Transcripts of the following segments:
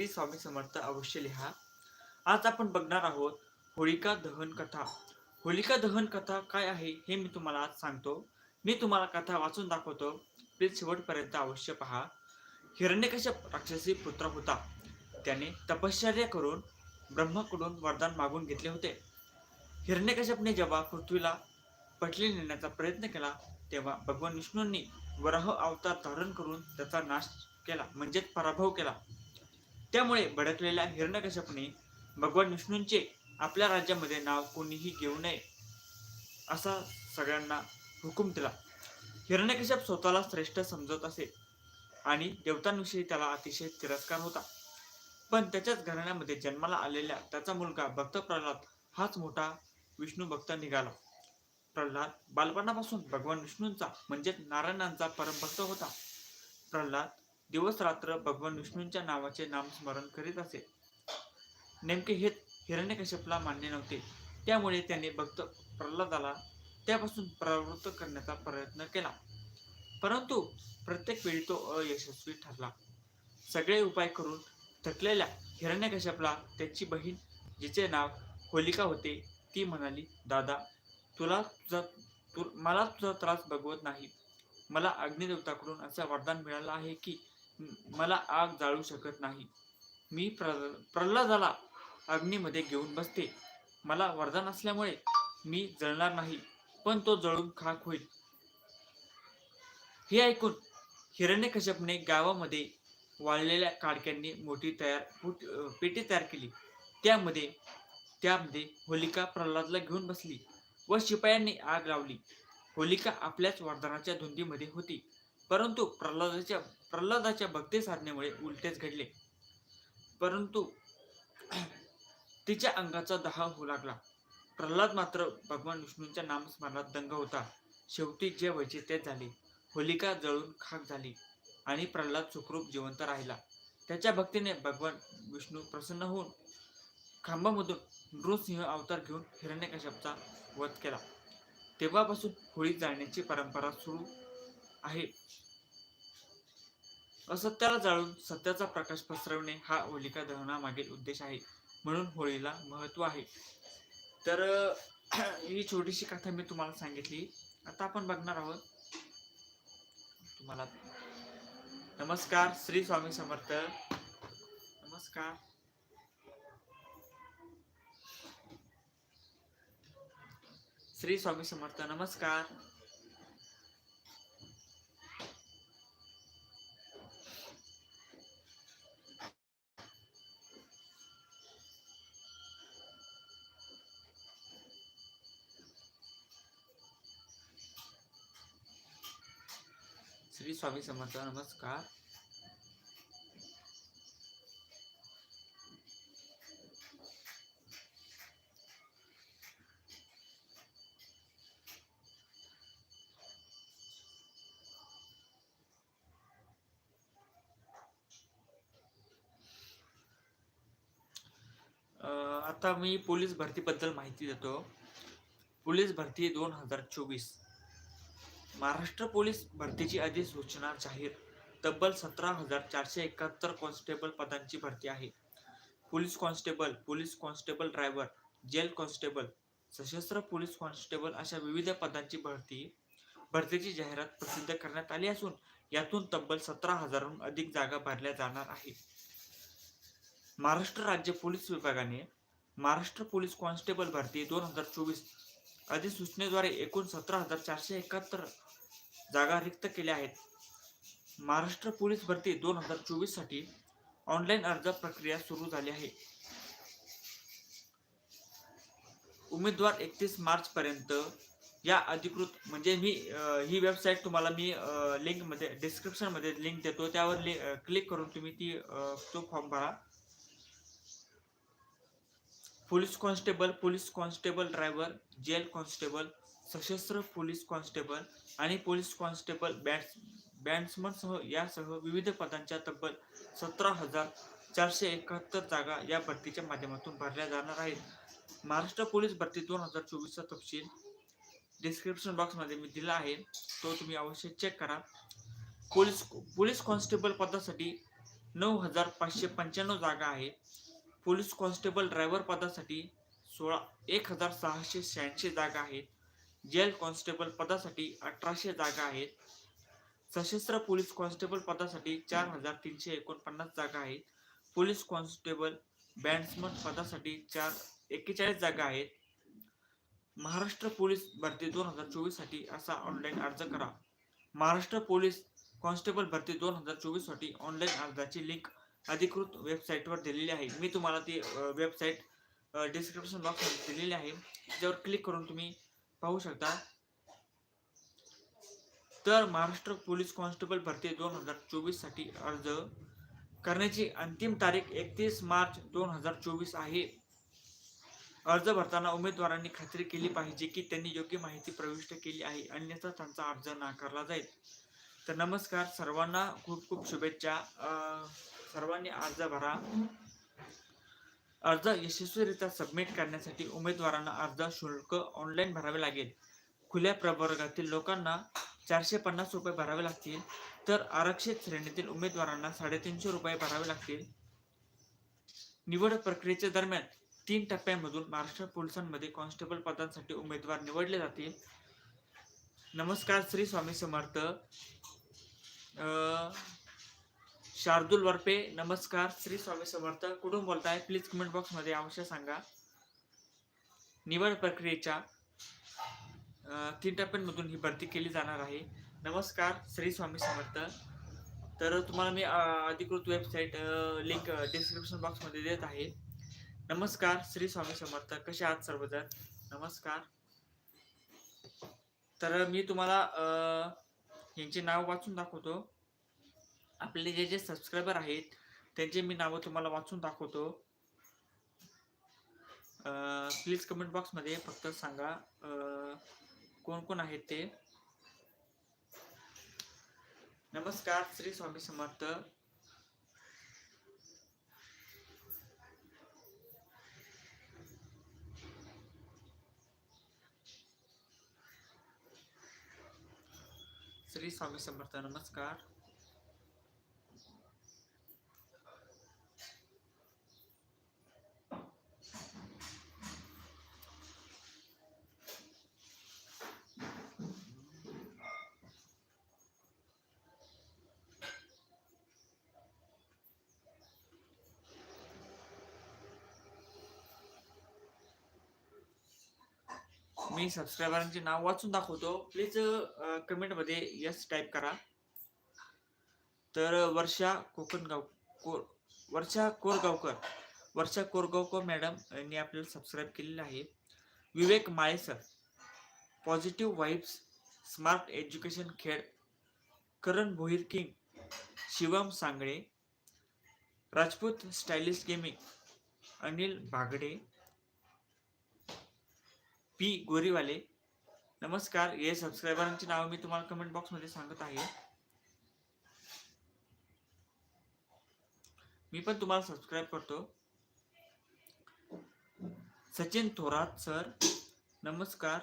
श्री स्वामी समर्थ अवश्य लिहा. आज आपण बघणार आहोत होळिका दहन कथा. होलिका दहन कथा काय आहे हे मी तुम्हाला आज सांगतो. मी तुम्हाला कथा वाचून दाखवतो. प्लीज शेवटपर्यंत अवश्य पहा. हिरण्यकश्यप राक्षसी पुत्र होता. त्याने तपश्चर्या करून ब्रह्माकडून वरदान मागून घेतले होते. हिरण्यकश्यपने जेव्हा पृथ्वीला पटली नेण्याचा प्रयत्न केला तेव्हा भगवान विष्णूंनी वराह अवतार धारण करून त्याचा नाश केला म्हणजेच पराभव केला. त्यामुळे भडकलेल्या हिरण्यकश्यपने भगवान विष्णूंचे आपल्या राज्यामध्ये नाव कोणीही घेऊ नये असा सगळ्यांना हुकूम दिला. हिरण्यकश्यप स्वतःला श्रेष्ठ समजत असे आणि देवतांविषयी त्याला अतिशय तिरस्कार होता. पण त्याच्याच घराण्यामध्ये जन्माला आलेल्या त्याचा मुलगा भक्त प्रल्हाद हाच मोठा विष्णू भक्त निघाला. प्रल्हाद बालपणापासून भगवान विष्णूंचा म्हणजेच नारायणांचा परमभक्त होता. प्रल्हाद दिवस रात्र भगवान विष्णूंच्या नावाचे नामस्मरण करीत असे. नेमके हे हिरण्यकश्यपला मान्य नव्हते. त्यामुळे त्याने भक्त प्रल्हादाला त्यापासून प्रवृत्त करण्याचा प्रयत्न केला. परंतु प्रत्येक वेळी तो अयशस्वी ठरला. सगळे उपाय करून थकलेल्या हिरण्यकश्यपला त्याची बहीण जिचे नाव होलिका होते ती म्हणाली दादा तुला तुझा तु मला तुझा त्रास बघवत नाही. मला अग्निदेवताकडून असं वरदान मिळालं आहे की मला आग जाळू शकत नाही. मी प्र प्रल्हादाला अग्नीमध्ये घेऊन बसते. मला वरदान असल्यामुळे मी जळणार नाही पण तो जळून खाक होईल. हे ऐकून हिरण्यकश्यपने गावामध्ये वाळलेल्या काडक्यांनी मोठी तयार फुट- पेटी तयार केली. त्यामध्ये त्यामध्ये होलिका प्रल्हादला घेऊन बसली व शिपायांनी आग लावली. होलिका आपल्याच वरदानाच्या धुंदीमध्ये होती. परंतु प्रल्हादाच्या प्रल्हादाच्या भक्ती साधनेमुळे उलटेच घडले. परंतु तिच्या अंगाचा दहा होऊ लागला. प्रल्हाद मात्र भगवान विष्णूंच्या नामस्मरणात दंग होता. शेवटी जे व्हायचे तेच झाले. होलिका जळून खाक झाली आणि प्रल्हाद सुखरूप जिवंत राहिला. त्याच्या भक्तीने भगवान विष्णू प्रसन्न होऊन खांबामधून नृसिंह अवतार घेऊन हिरण्यकश्यपचा वध केला. तेव्हापासून होळी जाळण्याची परंपरा सुरू आहे. असत्याला जाळून सत्याचा प्रकाश पसरवणे हा होलिका दहनामागील उद्देश आहे म्हणून होळीला महत्त्व आहे. तर ही छोटीशी कथा मी तुम्हाला सांगितली. आता आपण बघणार आहोत. तुम्हाला नमस्कार श्री स्वामी समर्थ. नमस्कार. श्री स्वामी समर्थ नमस्कार. स्वामी समर्थ नमस्कार. अं, आता मी पोलीस भरतीबद्दल माहिती देतो. पोलीस भरती दोन हजार चोवीस. महाराष्ट्र पोलीस भरतीची अधिसूचना जाहीर. तब्बल सतरा हजार चारशे एकाहत्तर कॉन्स्टेबल पदांची भरती आहे. Police constable police constable driver jail constable सशस्त्र पोलीस कॉन्स्टेबल अशा विविध पदांची भरती भरतीची जाहिरात प्रसिद्ध करण्यात आली असून यातून तब्बल सतरा हजारहून अधिक जागा भरल्या जाणार आहे महाराष्ट्र राज्य पोलीस विभागाने महाराष्ट्र पोलीस कॉन्स्टेबल भरती दोन हजार चोवीस अधिसूचनेद्वारे एकूण सतरा हजार चारशे एकाहत्तर जागा रिक्त केल्या आहेत. महाराष्ट्र पोलीस भरती दोन हजार चोवीससाठी ऑनलाईन अर्ज प्रक्रिया सुरू झाली आहे. उमेदवार एकतीस मार्च पर्यंत या अधिकृत म्हणजे मी ही वेबसाईट तुम्हाला मी लिंकमध्ये डिस्क्रिप्शनमध्ये लिंक देतो. त्यावर क्लिक करून तुम्ही ती तो फॉर्म भरा. Police constable police constable driver jail constable सशस्त्र पोलीस कॉन्स्टेबल आणि पोलीस कॉन्स्टेबल बॅट्स बॅट्समनसह यासह विविध पदांच्या तब्बल सतरा हजार चारशे एकाहत्तर जागा या भरतीच्या माध्यमातून भरल्या जाणार आहेत. महाराष्ट्र पोलीस भरती दोन हजार चोवीसचा तपशील डिस्क्रिप्शन बॉक्समध्ये मी दिला आहे. तो तुम्ही अवश्य चेक करा. पोलीस पोलीस कॉन्स्टेबल पदासाठी नऊ हजार पाचशे पंच्याण्णव जागा आहे पोलीस कॉन्स्टेबल ड्रायव्हर पदासाठी सोळा एक हजार सहाशे शहाऐंशी जागा आहेत. जेल कॉन्स्टेबल पदासाठी अठराशे जागा आहेत. सशस्त्र पोलीस कॉन्स्टेबल पदासाठी चार हजार तीनशे एकोणपन्नास जागा आहेत. पोलीस कॉन्स्टेबल बॅट्समन पदासाठी चार एक्केचाळीस जागा आहेत. महाराष्ट्र पोलीस भरती दोन हजार चोवीससाठी असा ऑनलाईन अर्ज करा. महाराष्ट्र पोलीस कॉन्स्टेबल भरती दोन हजार चोवीससाठी ऑनलाईन अर्जाची लिंक अधिकृत वेबसाईटवर दिलेली आहे. मी तुम्हाला ती वेबसाईट डिस्क्रिप्शन बॉक्समध्ये दिलेली आहे. त्याच्यावर क्लिक करून तुम्ही पाहू शकता. तर महाराष्ट्र पोलीस कॉन्स्टेबल भरती दोन हजार चोवीससाठी अर्ज करण्याची अंतिम तारीख एकतीस मार्च दोन हजार चोवीस आहे. अर्ज भरताना उमेदवारांनी खात्री केली पाहिजे की त्यांनी योग्य माहिती प्रविष्ट केली आहे. अन्यथा त्यांचा अर्ज नाकारला जाईल. तर नमस्कार. सर्वांना खूप खूप शुभेच्छा. अं, सर्वांनी अर्ज भरा. अर्ज यशस्वीरित्या सबमिट करण्यासाठी उमेदवारांना अर्ज शुल्क ऑनलाईन भरावे लागेल. खुल्या प्रवर्गातील लोकांना चारशे पन्नास रुपये भरावे लागतील. तर आरक्षित श्रेणीतील उमेदवारांना साडेतीनशे रुपये भरावे लागतील. निवड प्रक्रियेच्या दरम्यान तीन टप्प्यांमधून महाराष्ट्र पोलिसांमध्ये कॉन्स्टेबल पदांसाठी उमेदवार निवडले जातील. नमस्कार श्री स्वामी समर्थ. अं, शार्दूल वरपे नमस्कार. श्री स्वामी समर्थ. कुठून बोलताय? प्लीज कमेंट बॉक्समध्ये अवश्य सांगा. निवड प्रक्रियेच्या तीन टप्प्यांमधून ही भरती केली जाणार आहे. नमस्कार. श्री स्वामी समर्थ. तर तुम्हाला मी अधिकृत वेबसाईट लिंक डिस्क्रिप्शन बॉक्समध्ये देत आहे. नमस्कार. श्री स्वामी समर्थ. कसे आहात सर्वजण? नमस्कार. तर मी तुम्हाला यांचे नाव वाचून दाखवतो. आपले जे जे सबस्क्रायबर आहेत त्यांचे मी नावं तुम्हाला वाचून दाखवतो. प्लीज कमेंट बॉक्समध्ये फक्त सांगा कोण कोण आहेत ते. नमस्कार श्री स्वामी समर्थ. श्री स्वामी समर्थ नमस्कार. मी सबस्क्रायबरांचे नाव वाचून दाखवतो. प्लीज कमेंटमध्ये यस टाईप करा. तर वर्षा कोकणगाव कोर वर्षा कोरगावकर वर्षा कोरगावकर मॅडम यांनी आपल्याला सबस्क्राईब केलेलं आहे. Vivek Malesar positive vibes smart education खेळ Karan Bhoir king Shivam Sangle Rajput stylish gaming Anil Bagade P Goriwale. नमस्कार हे सबस्क्रायबरांची नाव मी तुम्हाला कमेंट बॉक्समध्ये सांगत आहे. मी पण तुम्हाला सबस्क्राईब करतो. सचिन थोरात सर नमस्कार.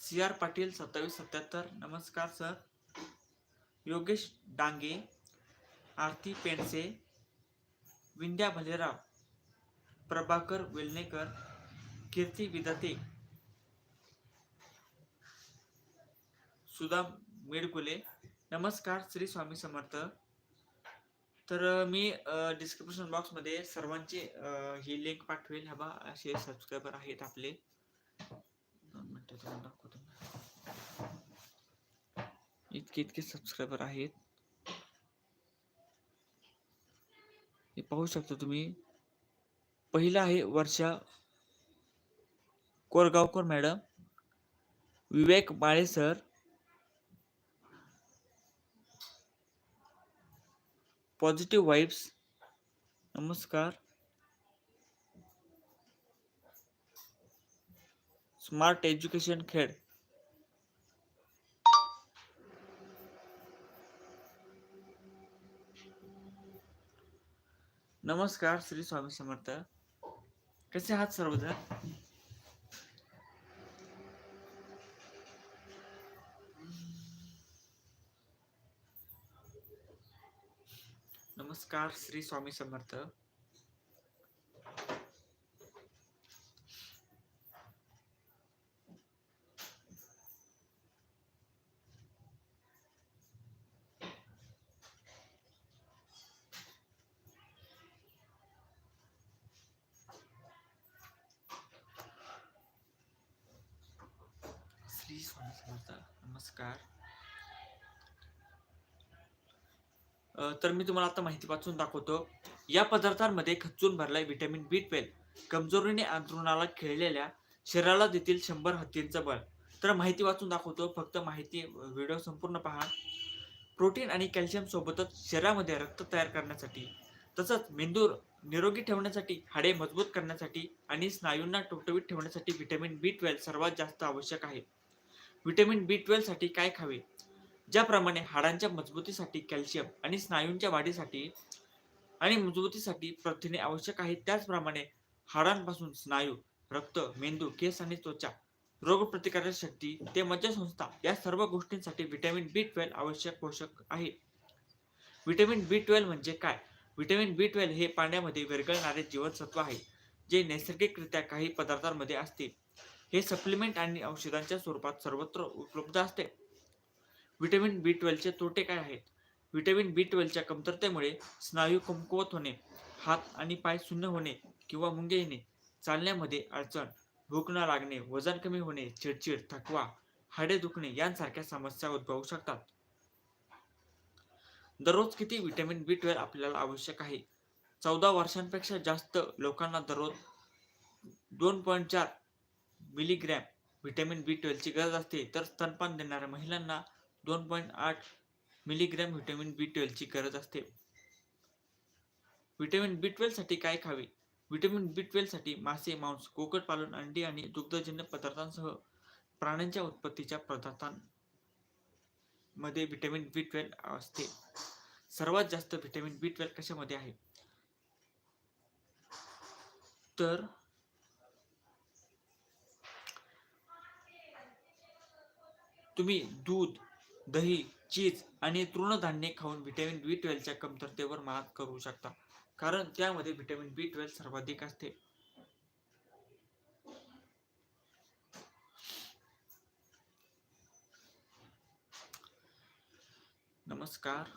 सी आर पाटील सत्तावीस सत्याहत्तर नमस्कार सर योगेश डांगे आरती पेंडसे विंध्या भलेराव प्रभाकर वेलणेकर कीर्ती विदाते. सुधा मेडकुले नमस्कार श्री स्वामी समर्थ. तर मी डिस्क्रिप्शन बॉक्समध्ये सर्वांची ही लिंक पाठवेल. हवा असे सबस्क्रायबर आहेत आपले. इतके इतके सबस्क्रायबर आहेत. हे पाहू शकता तुम्ही पहिला आहे Varsha Korgaonkar madam Vivek Bale sir positive vibes नमस्कार. Smart education Khed. नमस्कार श्री स्वामी समर्थ. कसे आहात सर्वजण? नमस्कार श्री स्वामी समर्थ श्री स्वामी समर्थ नमस्कार तर मी तुम्हाला आता माहिती वाचून दाखवतो. या पदार्थांमध्ये खच्चून भरलाय व्हिटॅमिन बी ट्वेल्व कमजोरीने अंतरुणाला खेळलेल्या शरीराला देतील शंभर हत्तींचं बळ. तर माहिती वाचून दाखवतो. फक्त माहिती व्हिडिओ संपूर्ण पहा. प्रोटीन आणि कॅल्शियम सोबतच शरीरामध्ये रक्त तयार करण्यासाठी तसंच मेंदू निरोगी ठेवण्यासाठी हाडे मजबूत करण्यासाठी आणि स्नायूंना टवटवीत ठेवण्यासाठी व्हिटॅमिन बी ट्वेल्व सर्वात जास्त आवश्यक आहे. व्हिटॅमिन बी ट्वेल्वसाठी काय खावे? ज्याप्रमाणे हाडांच्या मजबूतीसाठी कॅल्शियम आणि स्नायूंच्या वाढीसाठी आणि मजबूतीसाठी प्रथिने आवश्यक आहेत. त्याचप्रमाणे हाडांपासून स्नायू रक्त मेंदू केस आणि त्वचा रोगप्रतिकारक शक्ती ते मज्जासंस्था या सर्व गोष्टींसाठी व्हिटॅमिन बी ट्वेल्व आवश्यक पोषक आहे. व्हिटॅमिन बी ट्वेल्व म्हणजे काय? व्हिटॅमिन बी ट्वेल्व हे पाण्यामध्ये विरघळणारे जीवनसत्व आहे जे नैसर्गिकरित्या काही पदार्थांमध्ये असते. हे सप्लिमेंट आणि औषधांच्या स्वरूपात सर्वत्र उपलब्ध असते. व्हिटॅमिन बी ट्वेल्वचे तोटे काय आहेत? व्हिटॅमिन बी ट्वेल्वच्या कमतरतेमुळे स्नायू कमकुवत होणे हात आणि पाय सुन्न होणे किंवा मुंगे येणे चालण्यामध्ये अडचण भूक न लागणे वजन कमी होणे चिडचिड थकवा हाडे दुखणे यांसारख्या समस्या उद्भवू शकतात. दररोज किती व्हिटॅमिन बी ट्वेल्व आपल्याला आवश्यक आहे? चौदा वर्षांपेक्षा जास्त लोकांना दररोज दोन पॉईंट चार मिलीग्रॅम व्हिटॅमिन बी ट्वेल्वची गरज असते. तर स्तनपान देणाऱ्या महिलांना दोन पॉईंट आठ मिलीग्रॅम व्हिटॅमिन बी ट्वेल्वची गरज असते. व्हिटॅमिन बी ट्वेल्वसाठी काय खावे? व्हिटॅमिन बी ट्वेल्वसाठी मासे मांस कुक्कुटपालन अंडी आणि दुग्धजन्य पदार्थांसह प्राण्यांच्या उत्पत्तीच्या पदार्थांमध्ये व्हिटॅमिन बी ट्वेल्व असते. सर्वात जास्त व्हिटॅमिन बी ट्वेल्व कशामध्ये आहे? तर तुम्ही दूध दही चीज आणि तृणधान्ये खाऊन व्हिटॅमिन बी ट्वेल्वच्या कमतरतेवर मात करू शकता. कारण त्यामध्ये व्हिटॅमिन बी ट्वेल्व सर्वाधिक असते. नमस्कार.